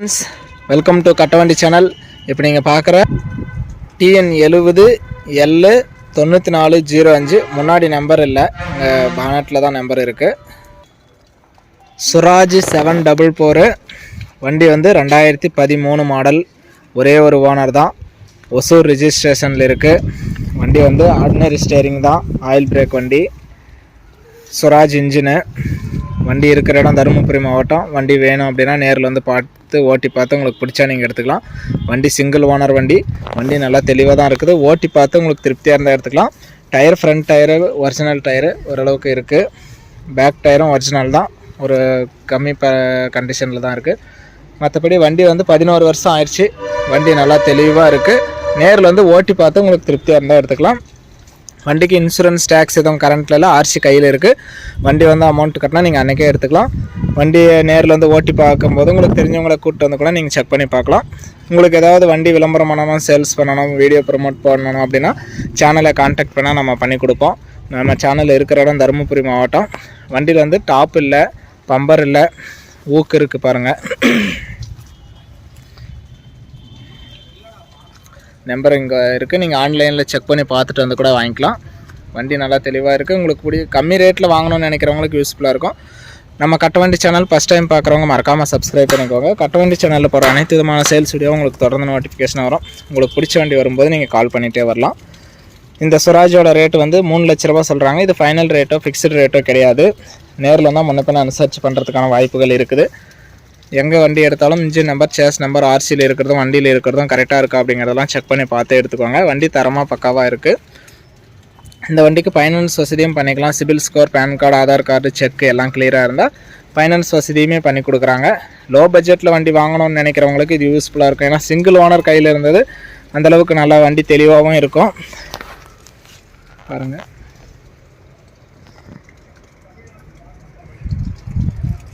Friends welcome to Kattavandi channel இப்போ நீங்கள் பார்க்குற டிஎன் எழுபது எல்லு தொண்ணூற்றி நாலு ஜீரோ அஞ்சு. முன்னாடி நம்பர் இல்லை. இங்கே பானட்டில் தான் நம்பர் இருக்குது சுராஜ் செவன் டபுள் ஃபோரு வண்டி வந்து ரெண்டாயிரத்தி பதிமூணு மாடல் ஒரே ஒரு ஓனர் தான். ஒசூர் ரிஜிஸ்ட்ரேஷனில் இருக்குது வண்டி வந்து ஆர்டினரி ஸ்டேரிங் தான். ஆயில் பிரேக் வண்டி. சுராஜ் இன்ஜினு வண்டி இருக்கிற இடம் தருமபுரி மாவட்டம். வண்டி வேணும் அப்படின்னா நேரில் வந்து பார்த்து ஓட்டி பார்த்து உங்களுக்கு பிடிச்சா நீங்கள் எடுத்துக்கலாம். வண்டி சிங்கிள் ஓனர் வண்டி. வண்டி நல்லா தெளிவாக தான் இருக்குது. ஓட்டி பார்த்து உங்களுக்கு திருப்தியாக இருந்தால் எடுத்துக்கலாம். Tyre front tyre original tyre ஓரளவுக்கு இருக்குது பேக் டயரும் ஒரிஜினல் தான். ஒரு கம்மி ப கண்டிஷனில் தான் இருக்குது மற்றபடி வண்டி வந்து பதினோரு வருஷம் ஆயிடுச்சு. வண்டி நல்லா தெளிவாக இருக்குது நேரில் வந்து ஓட்டி பார்த்து உங்களுக்கு திருப்தியாக இருந்தால் எடுத்துக்கலாம். வண்டிக்கு இன்சூரன்ஸ் டேக்ஸ் எதுவும் கரண்ட்டில் இல்லை ஆர்சி கையில் இருக்குது வண்டி வந்து அமௌண்ட் கட்டினா நீங்கள் அன்றைக்கே எடுத்துக்கலாம். வண்டியை நேரில் வந்து ஓட்டி பார்க்கும்போது உங்களுக்கு தெரிஞ்சவங்களை கூப்பிட்டு வந்து கூட நீங்கள் செக் பண்ணி பார்க்கலாம். உங்களுக்கு ஏதாவது வண்டி விளம்பரம் பண்ணணும் சேல்ஸ் பண்ணணும் வீடியோ ப்ரொமோட் பண்ணணும் அப்படின்னா சேனலை காண்டாக்ட் பண்ணால் நம்ம பண்ணி கொடுப்போம். நம்ம சேனலில் இருக்கிற இடம் தருமபுரி மாவட்டம். வண்டியில் வந்து டாப் இல்லை பம்பர் இல்லை ஊக்கு இருக்குது பாருங்கள் நம்பர் இங்கே இருக்குது நீங்கள் ஆன்லைனில் செக் பண்ணி பார்த்துட்டு வந்து கூட வாங்கிக்கலாம். வண்டி நல்லா தெளிவாக இருக்குது உங்களுக்கு பிடி கம்மி ரேட்டில் வாங்கணும்னு நினைக்கிறவங்களுக்கு யூஸ்ஃபுல்லாக இருக்கும். நம்ம கட்டவண்டி சேனல் ஃபஸ்ட் டைம் பார்க்குறவங்க மறக்காமல் சப்ஸ்கிரைப் பண்ணிக்கோங்க. கட்டவண்டி சேனலில் போகிற அனைத்து விதமான சேல்ஸ் வீடியோ உங்களுக்கு தொடர்ந்து நோட்டிஃபிகேஷன் வரும். உங்களுக்கு பிடிச்ச வண்டி வரும்போது நீங்கள் கால் பண்ணிகிட்டே வரலாம். இந்த சுராஜோட ரேட் வந்து மூணு லட்ச ரூபா சொல்கிறாங்க இது ஃபைனல் ரேட்டோ ஃபிக்ஸ்டு ரேட்டோ கிடையாது. நேரில் தான் முன்ன பின்ன அனுசரிச்சு பண்ணுறதுக்கான வாய்ப்புகள் இருக்குது. எங்கே வண்டி எடுத்தாலும் இன்ஜின் நம்பர் சேஸ் நம்பர் ஆர்சியில் இருக்கிறதும் வண்டியில் இருக்கிறதும் கரெக்டாக இருக்கா அப்படிங்கிறதெல்லாம் செக் பண்ணி பார்த்து எடுத்துக்கோங்க. வண்டி தரமாக பக்காவாக இருக்குது இந்த வண்டிக்கு ஃபைனான்ஸ் வசதியும் பண்ணிக்கலாம். CIBIL score PAN card Aadhaar card check எல்லாம் கிளியராக இருந்தால் ஃபைனான்ஸ் வசதியுமே பண்ணி கொடுக்குறாங்க. லோ பட்ஜெட்டில் வண்டி வாங்கணும்னு நினைக்கிறவங்களுக்கு இது யூஸ்ஃபுல்லாக இருக்கும். ஏன்னா சிங்கிள் ஓனர் கையில் இருந்தது அந்தளவுக்கு நல்லா வண்டி தெளிவாகவும் இருக்கும். பாருங்கள்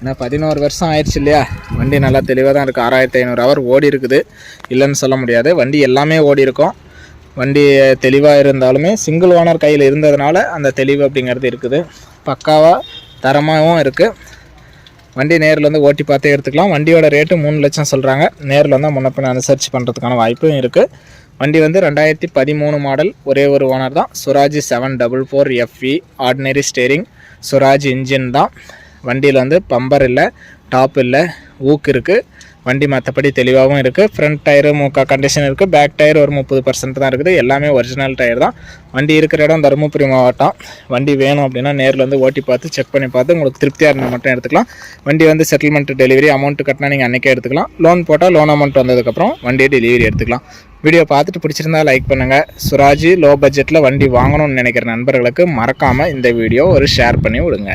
ஏன்னா பதினோரு வருஷம் ஆயிடுச்சு இல்லையா? வண்டி நல்லா தெளிவாக தான் இருக்குது ஆறாயிரத்தி ஐநூறு ஹவர் ஓடி இருக்குது. இல்லைன்னு சொல்ல முடியாது. வண்டி எல்லாமே ஓடி இருக்கும். வண்டி தெளிவாக இருந்தாலுமே சிங்கிள் ஓனர் கையில் இருந்ததுனால அந்த தெளிவு அப்படிங்கிறது இருக்குது. பக்காவாக தரமாகவும் இருக்குது வண்டி நேரில் வந்து ஓட்டி பார்த்தே எடுத்துக்கலாம். வண்டியோட ரேட்டு மூணு லட்சம் சொல்கிறாங்க நேரில் வந்து முன்னப்பின் அனுசரித்து பண்ணுறதுக்கான வாய்ப்பும் இருக்குது வண்டி வந்து ரெண்டாயிரத்தி பதிமூணு மாடல் ஒரே ஒரு ஓனர் தான். Swaraj seven double four FE ordinary steering Swaraj engine தான். வண்டியில் வந்து பம்பர் இல்லை டாப் இல்லை ஊக்கு இருக்குது வண்டி மற்றபடி தெளிவாகவும் இருக்குது ஃப்ரண்ட் டயரு முக்கா கண்டிஷன் இருக்குது பேக் டயர் ஒரு முப்பது பர்சன்ட் தான் இருக்குது. எல்லாமே ஒரிஜினல் டயர் தான். வண்டி இருக்கிற இடம் தருமபுரி மாவட்டம். வண்டி வேணும் அப்படின்னா நேரில் வந்து ஓட்டி பார்த்து செக் பண்ணி பார்த்து உங்களுக்கு திருப்தியாக இருந்தால் மட்டும் எடுத்துக்கலாம். வண்டி வந்து செட்டில்மெண்ட் டெலிவரி அமௌண்ட் கட்டினா நீங்கள் அன்றைக்கே எடுத்துக்கலாம். லோன் போட்டால் லோன் அமௌண்ட் வந்ததுக்கப்புறம் வண்டியை டெலிவரி எடுத்துக்கலாம். வீடியோ பார்த்துட்டு பிடிச்சிருந்தா லைக் பண்ணுங்கள் சுராஜி லோ பட்ஜெட்டில் வண்டி வாங்கணும்னு நினைக்கிற நண்பர்களுக்கு மறக்காமல் இந்த வீடியோ ஒரு ஷேர் பண்ணி விடுங்க.